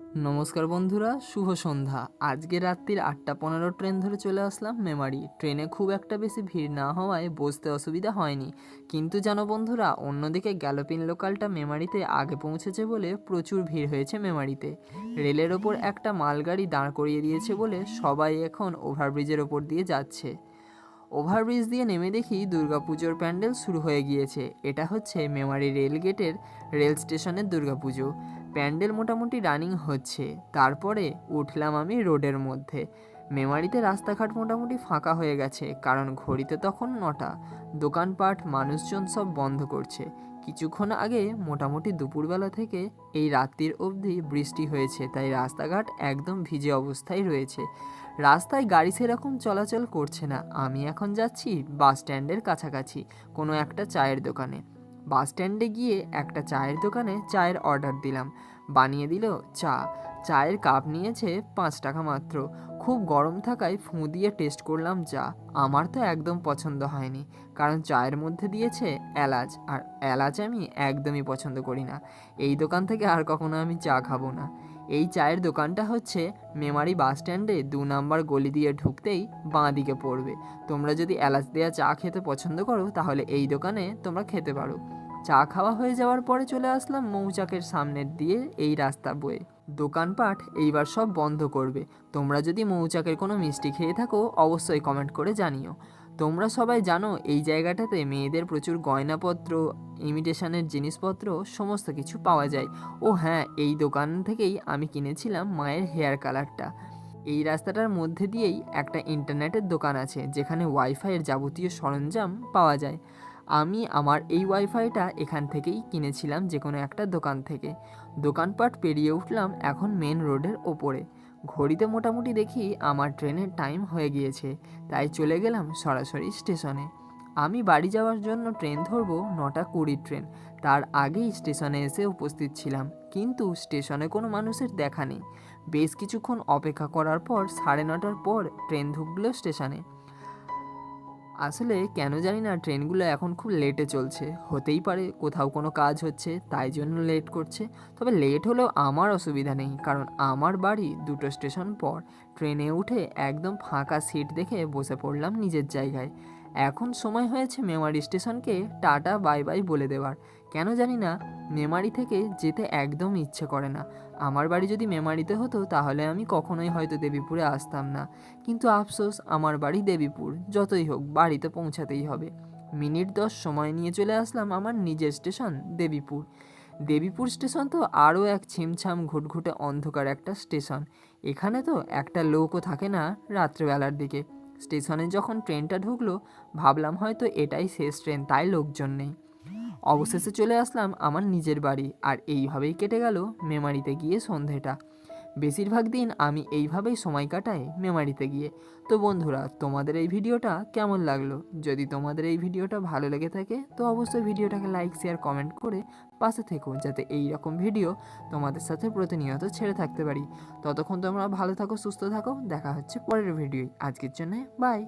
নমস্কার বন্ধুরা, শুভ সন্ধ্যা। আজকে রাত্রির আটটা পনেরো ট্রেন ধরে চলে আসলাম মেমারি। ট্রেনে খুব একটা বেশি ভিড় না হওয়ায় বসতে অসুবিধা হয়নি। কিন্তু জানো বন্ধুরা, অন্যদিকে গ্যালোপিন লোকালটা মেমারিতে আগে পৌঁছেছে বলে প্রচুর ভিড় হয়েছে মেমারিতে। রেলের ওপর একটা মালগাড়ি দাঁড় করিয়ে দিয়েছে বলে সবাই এখন ওভারব্রিজের ওপর দিয়ে যাচ্ছে। ওভারব্রিজ দিয়ে নেমে দেখি দুর্গাপুজোর প্যান্ডেল শুরু হয়ে গিয়েছে। এটা হচ্ছে মেমারি রেল গেটের রেল স্টেশনের দুর্গাপুজো। প্যান্ডেল মোটামুটি রানিং হচ্ছে। তারপরে উঠলাম আমি রোডের মধ্যে। মেমারিতে রাস্তাঘাট মোটামুটি ফাঁকা হয়ে গেছে, কারণ ঘড়িতে তখন নটা। দোকানপাট, মানুষজন সব বন্ধ করছে। কিছুক্ষণ আগে মোটামুটি দুপুরবেলা থেকে এই রাত্রির অবধি বৃষ্টি হয়েছে, তাই রাস্তাঘাট একদম ভিজে অবস্থায় রয়েছে। রাস্তায় গাড়ি সেরকম চলাচল করছে না। আমি এখন যাচ্ছি বাস স্ট্যান্ডের কাছাকাছি, কোনো একটা চায়ের দোকানে। বাস স্ট্যান্ডে গিয়ে একটা চায়ের দোকানে চায়ের অর্ডার দিলাম। বানিয়ে দিল চা। চায়ের কাপ নিয়েছে পাঁচ টাকা মাত্র। খুব গরম থাকায় ফুঁ দিয়ে টেস্ট করলাম চা। আমার তো একদম পছন্দ হয়নি, কারণ চায়ের মধ্যে দিয়েছে এলাচ। আর এলাচ আমি একদমই পছন্দ করি না। এই দোকান থেকে আর কখনো আমি চা খাব না। এই চায়ের দোকানটা হচ্ছে মেমারি বাস স্ট্যান্ডে দু নাম্বার গলি দিয়ে ঢুকতেই বাঁ দিকে পড়বে। তোমরা যদি এলাচ দেওয়া চা খেতে পছন্দ করো, তাহলে এই দোকানে তোমরা খেতে পারো। চা খাওয়া হয়ে যাওয়ার পরে চলে আসলাম মৌচাকের সামনের দিয়ে এই রাস্তা বয়ে। দোকানপাট এইবার সব বন্ধ করবে। তোমরা যদি মৌচাকের কোনো মিষ্টি খেয়ে থাকো, অবশ্যই কমেন্ট করে জানিও। তোমরা সবাই জানো, এই জায়গাটাতে মেয়েদের প্রচুর গয়নাপত্র, ইমিটেশনের জিনিসপত্র, সমস্ত কিছু পাওয়া যায়। ও হ্যাঁ এই দোকান থেকেই আমি কিনেছিলাম মায়ের হেয়ার কালারটা। এই রাস্তাটার মধ্যে দিয়েই একটা ইন্টারনেটের দোকান আছে, যেখানে ওয়াইফাইয়ের যাবতীয় সরঞ্জাম পাওয়া যায়। আমি আমার এই ওয়াইফাইটা এখান থেকেই কিনেছিলাম যে কোনো একটা দোকান থেকে। দোকানপাট পেরিয়ে উঠলাম এখন মেন রোডের ওপরে। ঘড়িতে মোটামুটি দেখি আমার ট্রেনের টাইম হয়ে গিয়েছে, তাই চলে গেলাম সরাসরি স্টেশনে। আমি বাড়ি যাওয়ার জন্য ট্রেন ধরবো নটা কুড়ির ট্রেন, তার আগেই স্টেশনে এসে উপস্থিত ছিলাম। কিন্তু স্টেশনে কোনো মানুষের দেখা নেই। বেশ কিছুক্ষণ অপেক্ষা করার পর সাড়ে নটার পর ট্রেন ঢুকলো স্টেশনে। আসলে কেন জানি না, ট্রেনগুলো এখন খুব লেটে চলছে। হতেই পারে কোথাও কোনো কাজ হচ্ছে, তাই জন্য লেট করছে। তবে লেট হলেও আমার অসুবিধা নেই, কারণ আমার বাড়ি দুটো স্টেশন পর। ট্রেনে উঠে একদম ফাঁকা সিট দেখে বসে পড়লাম নিজের জায়গায়। এখন সময় হয়েছে মেমারি স্টেশনকে টাটা, বাই বাই বলে দেওয়ার। কেন জানি না, মেমারি থেকে যেতে একদম ইচ্ছে করে না। আমার বাড়ি যদি মেমারিতে হতো, তাহলে আমি কখনোই হয়তো দেবীপুরে আসতাম না। কিন্তু আফসোস, আমার বাড়ি দেবীপুর। যতই হোক, বাড়িতে পৌঁছাতেই হবে। মিনিট দশ সময় নিয়ে চলে আসলাম আমার নিজের স্টেশন, দেবীপুর। দেবীপুর স্টেশন তো আরও এক ছিমছাম ঘুটঘুটে অন্ধকার একটা স্টেশন। এখানে তো একটা লোকও থাকে না রাত্রেবেলার দিকে। স্টেশনে যখন ট্রেনটা ঢুকলো, ভাবলাম হয়তো এটাই শেষ ট্রেন, তাই লোকজন নেই। অবশেষে চলে আসলাম আমার নিজের বাড়ি, আর এইভাবেই কেটে গেল মেমারিতে গিয়ে সন্ধেটা। বেশিরভাগ দিন আমি এইভাবেই সময় কাটাই মেমারিতে গিয়ে। তো বন্ধুরা, তোমাদের এই ভিডিওটা কেমন লাগল? যদি তোমাদের এই ভিডিওটা ভালো লেগে থাকে, তো অবশ্যই ভিডিওটাকে লাইক শেয়ার কমেন্ট করে পাশে থেকো যাতে এই রকম ভিডিও তোমাদের সাথে প্রতিনিয়ত ছেড়ে থাকতে পারি। ততক্ষণ তোমরা ভালো থাকো, সুস্থ থাকো। দেখা হচ্ছে পরের ভিডিও আজকের জন্য বাই